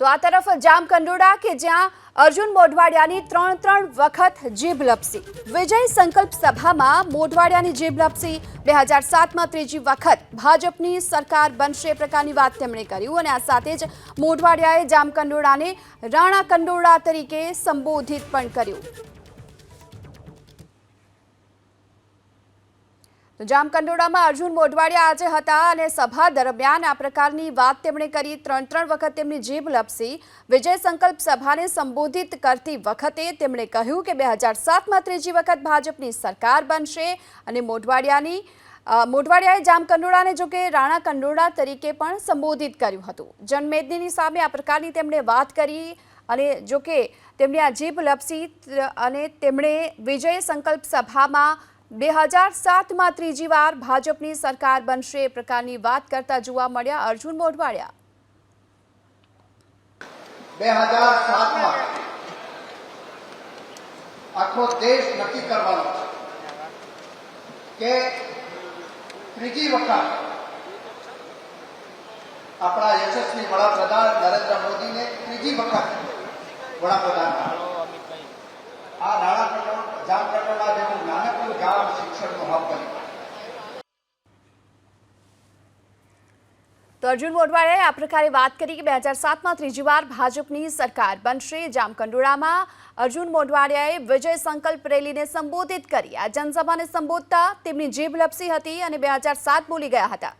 તો આ તરફ જામકંડોળા કે જ્યાં અર્જુન મોઢવાડિયાની ત્રણ ત્રણ વખત જીભ લપસી. વિજય સંકલ્પ સભામાં મોઢવાડિયાની જીભ લપસી. બે હજાર સાતમાં ત્રીજી વખત ભાજપની સરકાર બનશે પ્રકારની વાત તેમણે કર્યું અને આ સાથે જ મોઢવાડિયાએ જામકંડોળાને રાણા કંડોળા તરીકે સંબોધિત પણ કર્યું. તો જામકંડોળામાં અર્જુન મોઢવાડિયા આજે હતા અને સભા દરમિયાન આ પ્રકારની વાત તેમણે કરી. ત્રણ ત્રણ વખત તેમની જીભ લપસી. વિજય સંકલ્પ સભાને સંબોધિત કરતી વખતે તેમણે કહ્યું કે બે હજાર સાતમાં ત્રીજી વખત ભાજપની સરકાર બનશે અને મોઢવાડિયાની મોઢવાડિયાએ જામકંડોળાને જો કે રાણા કંડોળા તરીકે પણ સંબોધિત કર્યું હતું. જનમેદનીની સામે આ પ્રકારની તેમણે વાત કરી અને જો કે તેમની આ જીભ લપસી અને તેમણે વિજય સંકલ્પ સભામાં બે હજાર સાતમાં ત્રીજી વાર ભાજપની સરકાર બનશે એ પ્રકારની વાત કરતા જોવા મળ્યા અર્જુન મોઢવાડિયા બે હજાર સાતમાં આખો દેશ નક્કી કરવાનો છે કે ત્રીજી વખત આપણા યશસ્વી વડાપ્રધાન નરેન્દ્ર મોદીને ત્રીજી વખત વડાપ્રધાન બનાવવા. આ નાણા તો અર્જુન મોઢવાડિયાએ આ પ્રકારે વાત કરી કે બે હજાર સાતમાં ત્રીજી વાર ભાજપની સરકાર બનશે જામકંડોળામાં. અર્જુન મોઢવાડિયાએ વિજય સંકલ્પ રેલીને સંબોધિત કરી. આ જનસભાને સંબોધતા તેમની જીભ લપસી હતી અને બે હજાર સાત બોલી ગયા હતા.